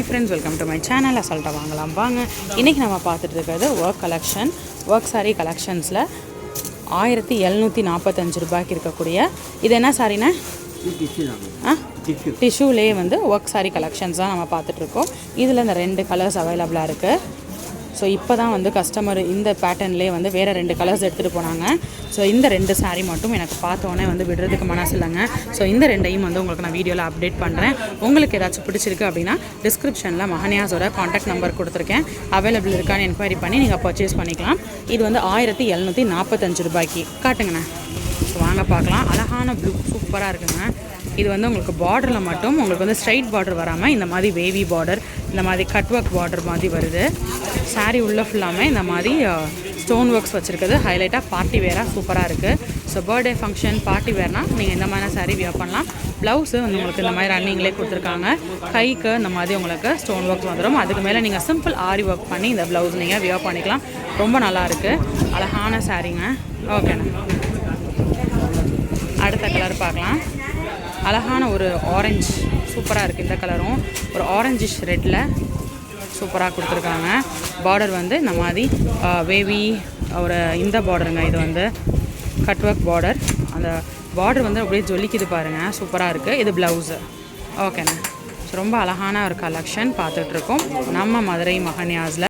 Hi friends welcome to my channel அசால்ட்டாக வாங்கலாம். வாங்க. இன்றைக்கி நம்ம பார்த்துட்டு இருக்கிறது ஒர்க் கலெக்ஷன் ஒர்க் சாரீ கலெக்ஷன்ஸில் ஆயிரத்தி எழுநூற்றி நாற்பத்தஞ்சு ரூபாய்க்கு இருக்கக்கூடிய இது என்ன சாரிண்ணே ஆ? டிஷ்யூலேயே வந்து ஒர்க் சாரீ கலெக்ஷன்ஸ் தான் நம்ம பார்த்துட்ருக்கோம் இதில் இந்த ரெண்டு கலர்ஸ் அவைலபிளாக இருக்குது ஸோ இப்போ தான் வந்து கஸ்டமர் இந்த பேட்டர்ன்லேயே வந்து வேறு ரெண்டு கலர்ஸ் எடுத்துகிட்டு போனாங்க. ஸோ இந்த ரெண்டு சாரீ மட்டும் எனக்கு பார்த்தோன்னே வந்து விடுறதுக்கு மனசு இல்லைங்க ஸோ இந்த ரெண்டையும் வந்து உங்களுக்கு நான் வீடியோவில் அப்டேட் பண்ணுறேன் உங்களுக்கு ஏதாச்சும் பிடிச்சிருக்கு அப்படின்னா டிஸ்கிரிப்ஷனில் மஹனியாஸோட காண்டாக்ட் நம்பர் கொடுத்துருக்கேன். அவைலபிள் இருக்கான்னு என்கொயரி பண்ணி நீங்கள் பர்ச்சேஸ் பண்ணிக்கலாம். இது வந்து ஆயிரத்தி எழுநூற்றி நாற்பத்தஞ்சு ரூபாய்க்கு. காட்டுங்கண்ணே. ஸோ வாங்க பார்க்கலாம். அழகான ப்ளூ சூப்பராக இருக்குங்க. இது வந்து உங்களுக்கு பார்டரில் மட்டும் உங்களுக்கு வந்து ஸ்ட்ரைட் பார்டர் வராமல் இந்த மாதிரி வேவி பார்டர் இந்த மாதிரி கட் ஒர்க் பார்டர் மாதிரி வருது. Saree உள்ளே ஃபுல்லாமல் இந்த மாதிரி ஸ்டோன் ஒர்க்ஸ் வச்சுருக்குது. ஹைலைட்டாக பார்ட்டி வேராக சூப்பராக இருக்குது ஸோ பர்த்டே ஃபங்க்ஷன் பார்ட்டி வேர்னால் நீங்கள் இந்த மாதிரி சாரீ வியர் பண்ணலாம். ப்ளவுஸு வந்து உங்களுக்கு இந்த மாதிரி ரன்னிங்லேயே கொடுத்துருக்காங்க. கைக்கு இந்த மாதிரி உங்களுக்கு ஸ்டோன் ஒர்க்ஸ் வந்துடும் அதுக்கு மேலே நீங்கள் சிம்பிள் ஆரி ஒர்க் பண்ணி இந்த ப்ளவுஸ் நீங்கள் வியர் பண்ணிக்கலாம். ரொம்ப நல்லா இருக்குது அழகான சாரீங்க ஓகேண்ணா அடுத்த கலர் பார்க்கலாம். அழகான ஒரு ஆரஞ்சு சூப்பராக இருக்குது இந்த கலரும். ஒரு ஆரஞ்சிஷ் ரெட்டில் சூப்பராக கொடுத்துருக்காங்க. பார்டர் வந்து இந்த மாதிரி வேவி ஒரு இந்த பார்டருங்க இது வந்து. கட் ஒர்க் பார்டர் அந்த பார்டர் வந்து அப்படியே ஜொலிக்குது பாருங்கள் சூப்பராக இருக்குது இது ப்ளவுஸு ஓகேண்ணா ரொம்ப அழகான ஒரு கலெக்ஷன் பார்த்துட்ருக்கோம் நம்ம மதுரை மகன்யாஸில்.